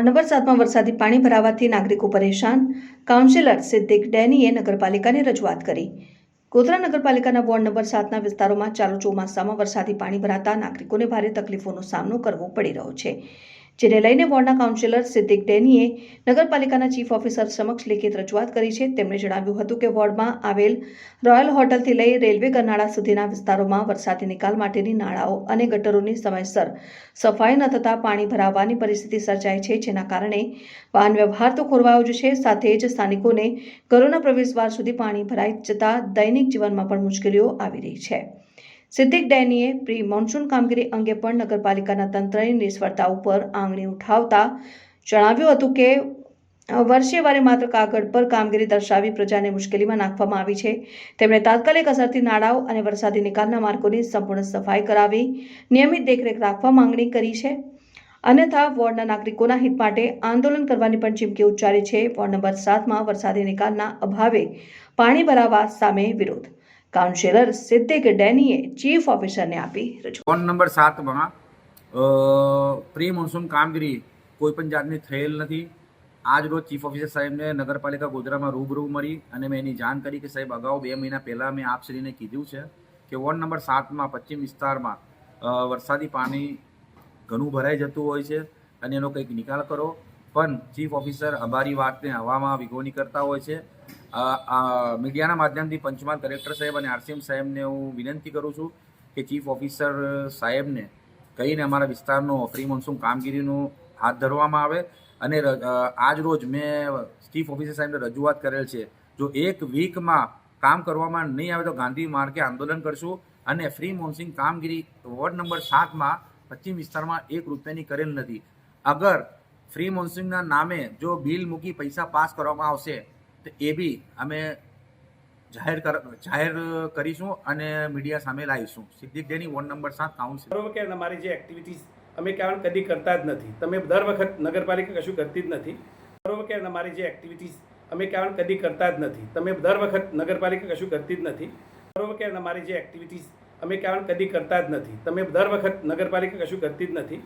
Ward number સાતમાં વરસાદી પાણી ભરાવાથી નાગરિકો પરેશાન. કાઉન્સિલર સિદ્દીક ડેનીએ નગરપાલિકાને રજૂઆત કરી. ગોધરા નગરપાલિકાના વોર્ડ નંબર સાતના વિસ્તારોમાં ચાલુ ચોમાસામાં વરસાદી પાણી ભરાતા નાગરિકોને ભારે તકલીફોનો સામનો કરવો પડી રહ્યો છે. જેને લઈને વોર્ડના કાઉન્સિલર સિદ્દીક ડેનીએ નગરપાલિકાના ચીફ ઓફિસર સમક્ષ લેખિત રજૂઆત કરી છે. તેમણે જણાવ્યું હતું કે વોર્ડમાં આવેલ રોયલ હોટલથી લઈ રેલવે ગરનાળા સુધીના વિસ્તારોમાં વરસાદી નિકાલ માટેની નાળાઓ અને ગટરોની સમયસર સફાઈ ન થતાં પાણી ભરાવાની પરિસ્થિતિ સર્જાય છે, જેના કારણે વાહન વ્યવહાર તો ખોરવાયો જ છે. સાથે જ સ્થાનિકોને ઘરોના પ્રવેશદ્વાર સુધી પાણી ભરાઈ જતા દૈનિક જીવનમાં પણ મુશ્કેલીઓ આવી રહી છે. સિદ્દીક ડેનીએ પ્રી મોન્સૂન કામગીરી અંગે પણ નગરપાલિકાના તંત્રની નિષ્ફળતા ઉપર આંગળી ઉઠાવતા જણાવ્યું હતું કે વર્ષે વારે માત્ર કાગળ પર કામગીરી દર્શાવી પ્રજાને મુશ્કેલીમાં નાખવામાં આવી છે. તેમણે તાત્કાલિક અસરથી નાળાઓ અને વરસાદી નિકાલના માર્ગોની સંપૂર્ણ સફાઈ કરાવી, નિયમિત દેખરેખ રાખવા માંગણી કરી છે. અન્યથા, વોર્ડના નાગરિકોના હિત માટે આંદોલન કરવાની પણ ચીમકી ઉચ્ચારી છે. વોર્ડ નંબર સાતમાં વરસાદી નિકાલના અભાવે પાણી ભરાવા સામે વિરોધ કાઉન્સિલર સિદ્દીક ડેનીએ ચીફ ઓફિસરને આપી ફોન નંબર સાતમાં પ્રી મોન્સૂન કામગીરી કોઈ પણ જાતની થયેલ નથી. આજ રોજ ચીફ ઓફિસર સાહેબને નગરપાલિકા ગોધરામાં રૂબરૂ મળી અને મેં એની જાણ કરી કે સાહેબ, અગાઉ બે મહિના પહેલાં મેં આપશ્રીને કીધું છે કે વોર્ડ નંબર સાતમાં પશ્ચિમ વિસ્તારમાં વરસાદી પાણી ઘણું ભરાઈ જતું હોય છે અને એનો કંઈક નિકાલ કરો. પણ ચીફ ઓફિસર અમારી વાતને હવામાં વિગોની કરતા હોય છે. મીડિયાના માધ્યમથી પંચમહાલ કલેક્ટર સાહેબ અને આરસીએમ સાહેબને હું વિનંતી કરું છું કે ચીફ ઓફિસર સાહેબને કહીને અમારા વિસ્તારનો પ્રી મોન્સૂન કામગીરીનું હાથ ધરવામાં આવે. અને આજ રોજ મેં ચીફ ઓફિસર સાહેબને રજૂઆત કરેલ છે. જો એક વીકમાં કામ કરવામાં નહીં આવે તો ગાંધી માર્ગે આંદોલન કરશું અને ફ્રી મોન્સૂન કામગીરી વોર્ડ નંબર સાતમાં પશ્ચિમ વિસ્તારમાં એક રૂપિયાની કરેલ નથી. અગર ફ્રી મોન્સૂનના નામે જો બિલ મૂકી પૈસા પાસ કરવામાં આવશે, તો એ બી અમે જાહેર કર, જાહેર કરીશું અને મીડિયા સામે લાવીશું. સિદ્દીક ડેની વોર્ડ નંબર સાત કાઉન્સિલ બરોબર કે અમારી જે એક્ટિવિટીઝ અમે કારણ કદી કરતા જ નથી. તમે દર વખત નગરપાલિકા કશું કરતી જ નથી. બરોબર કે અમારી જે એક્ટિવિટીઝ અમે કારણ કદી કરતા જ નથી. તમે દર વખત નગરપાલિકા કશું કરતી જ નથી. બરોબર કે અમારી જે એક્ટિવિટીઝ અમે કારણ કદી કરતા જ નથી. તમે દર વખત નગરપાલિકા કશું કરતી જ નથી.